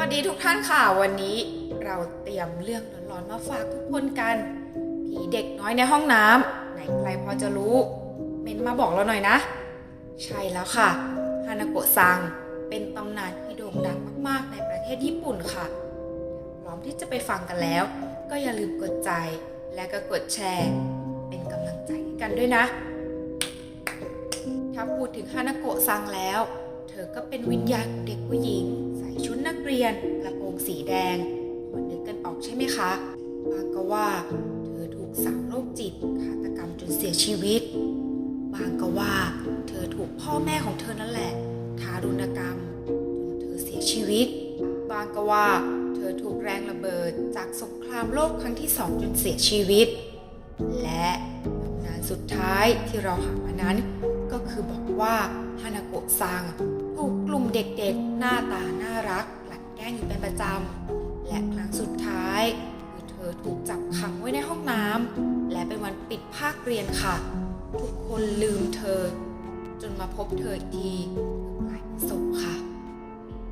สวัสดีทุกท่านค่ะ วันนี้เราเตรียมเรื่องร้อนๆมาฝากทุกคนกัน ผีเด็กน้อยในห้องน้ำไหนใครพอจะรู้ เมนมาบอกเราหน่อยนะ ใช่แล้วค่ะฮานาโกะซังเป็นตำนานที่โด่งดังมากๆในประเทศญี่ปุ่นค่ะพร้อมที่จะไปฟังกันแล้ว ก็อย่าลืมกดใจและก็กดแชร์ เป็นกำลังใจให้กันด้วยนะ ถ้าพูดถึงฮานาโกะซังแล้ว เธอก็เป็นวิญญาณของเด็กผู้หญิง เรียนกระโปรงสีแดงพอนึกกันออกใช่ไหมคะบางก็ว่า เธอถูกสาวโรคจิตฆาตกรรมจนเสียชีวิต บางก็ว่า เธอถูกพ่อแม่ของเธอนั่นแหละ ทารุณกรรมจนเธอเสียชีวิต บางก็ว่า เธอถูกแรงระเบิดจากสงครามโลกครั้งที่สองจนเสียชีวิต และตำนานสุดท้ายที่เราหามานั้น ก็คือบอกว่าฮานาโกะซังถูกกลุ่มเด็กๆ หน้าตาน่ารัก งอยู่เป็นประจำ และครั้งสุดท้ายคือเธอถูกจับขังไว้ในห้องน้ำและเป็นวันปิดภาคเรียนค่ะ ทุกคนลืมเธอ จนมาพบเธออีกทีกลายเป็นศพค่ะ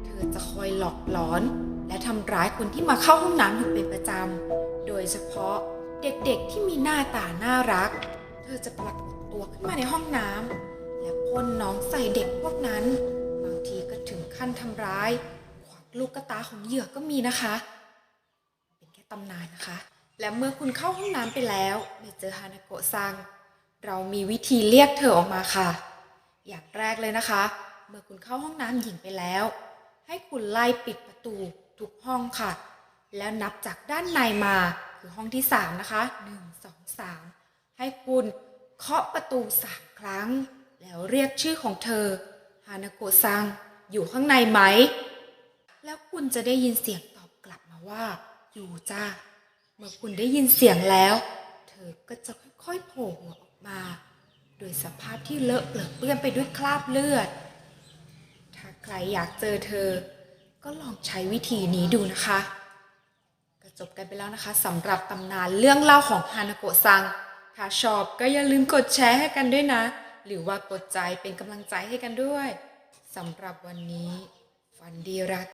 เธอจะคอยหลอกหลอน และทำร้ายคนที่มาเข้าห้องน้ำอยู่เป็นประจำ โดยเฉพาะเด็กๆที่มีหน้าตาน่ารัก เธอจะปรากฏตัวขึ้นมาในห้องน้ำและพ่นน้องใส่เด็กพวกนั้น บางทีก็ถึงขั้นทำร้าย ลูกกระตาของเหยื่อก็มีนะคะ เป็นแค่ตำนานนะคะ และเมื่อคุณเข้าห้องน้ำไปแล้วไม่เจอฮานาโกะซัง เรามีวิธีเรียกเธอออกมาค่ะ อย่างแรกเลยนะคะ เมื่อคุณเข้าห้องน้ำหญิงไปแล้ว ให้คุณไล่ปิดประตูทุกห้องค่ะ แล้วนับจากด้านในมาคือห้องที่ 3 นะคะ 1 2 3 ให้คุณเคาะประตูสามครั้ง แล้วเรียกชื่อของเธอฮานาโกะซังอยู่ข้างในไหม แล้วคุณจะได้ยินเสียงตอบกลับมาว่า อยู่จ้า เมื่อคุณได้ยินเสียงแล้ว เธอก็จะค่อยๆโผล่หัวออกมา โดยสภาพที่เลอะเปลือะเปื้อนไปด้วยคราบเลือด ถ้าใครอยากเจอเธอ ก็ลองใช้วิธีนี้ดูนะคะก็จบกันไปแล้วนะคะสำหรับตำนานเรื่องเล่าของฮานาโกะซัง ถ้าชอบก็อย่าลืมกดแชร์ให้กันด้วยนะ หรือว่ากดใจเป็นกำลังใจให้กันด้วยสำหรับวันนี้ฝันดีรัก